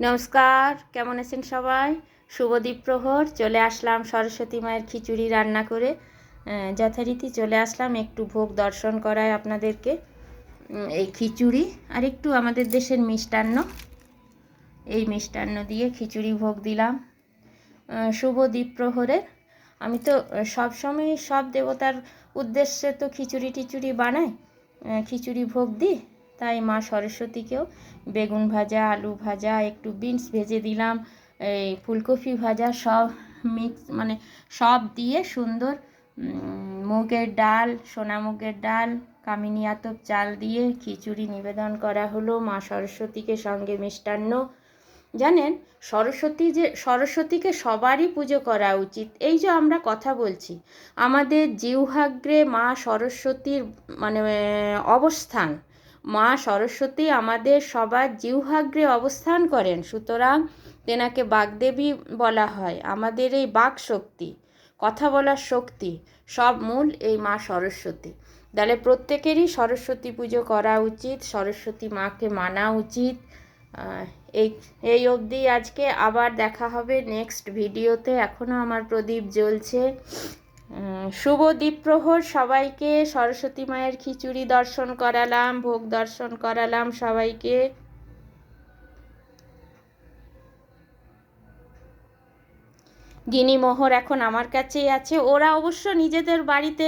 নমস্কার কেমন আছেন সবাই? শুভদীপ প্রহর চলে আসলাম সরস্বতী মায়ের খিচুড়ি রান্না করে। যথারীতি চলে আসলাম একটু ভোগ দর্শন করায় আপনাদেরকে। এই খিচুড়ি আর একটু আমাদের দেশের মিষ্টান্ন। এই মিষ্টান্ন দিয়ে খিচুড়ি ভোগ দিলাম। আহ, শুভ দ্বীপ প্রহরের। আমি তো সব সময় সব দেবতার উদ্দেশ্যে তো খিচুড়ি টিচুড়ি বানাই। খিচুড়ি ভোগ দিই। তাই মা সরস্বতীকেও বেগুন ভাজা, আলু ভাজা, একটু বিনস ভেজে দিলাম। এই ফুলকপি ভাজা সব মিক্স মানে সব দিয়ে সুন্দর মুগের ডাল, সোনা মুগের ডাল, কামিনী আতপ চাল দিয়ে খিচুড়ি নিবেদন করা হলো মা সরস্বতীকে সঙ্গে মিষ্টান্ন। জানেন, সরস্বতী যে, সরস্বতীকে সবারই পুজো করা উচিত। এই যে আমরা কথা বলছি, আমাদের জিহ্বাগ্রে মা সরস্বতীর মানে অবস্থান মা সরস্বতী আমাদের সবার জিহ্বাগ্রে অবস্থান করেন। সুতরাং তেনাকে বাগদেবী বলা হয়। আমাদের এই বাক শক্তি, কথা বলার শক্তি, সব মূল এই মা সরস্বতী। তাহলে প্রত্যেকেরই সরস্বতী পুজো করা উচিত, সরস্বতী মাকে মানা উচিত। এই এই অবধি আজকে আবার দেখা হবে নেক্সট ভিডিওতে। এখনও আমার প্রদীপ জ্বলছে। শুভ দ্বীপ প্রহর সবাইকে। সরস্বতী মায়ের খিচুড়ি দর্শন করালাম, ভোগ দর্শন করালাম সবাইকে। গিনিমোহর এখন আমার কাছেই আছে। ওরা অবশ্য নিজেদের বাড়িতে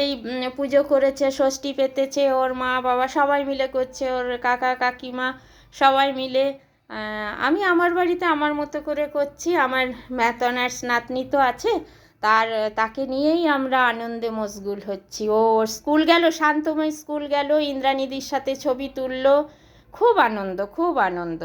এই পুজো করেছে, ষষ্ঠী পেতেছে। ওর মা, বাবা সবাই মিলে করছে, ওর কাকা, কাকিমা সবাই মিলে। আমি আমার বাড়িতে আমার মতো করে করছি। আমার ম্যাথনার নাতনি তো আছে। তার, তাকে নিয়েই আমরা আনন্দে মশগুল হচ্ছি। ও ওর স্কুল গেল, শান্তময় স্কুল গেল, ইন্দ্রানিদির সাথে ছবি তুললো। খুব আনন্দ খুব আনন্দ।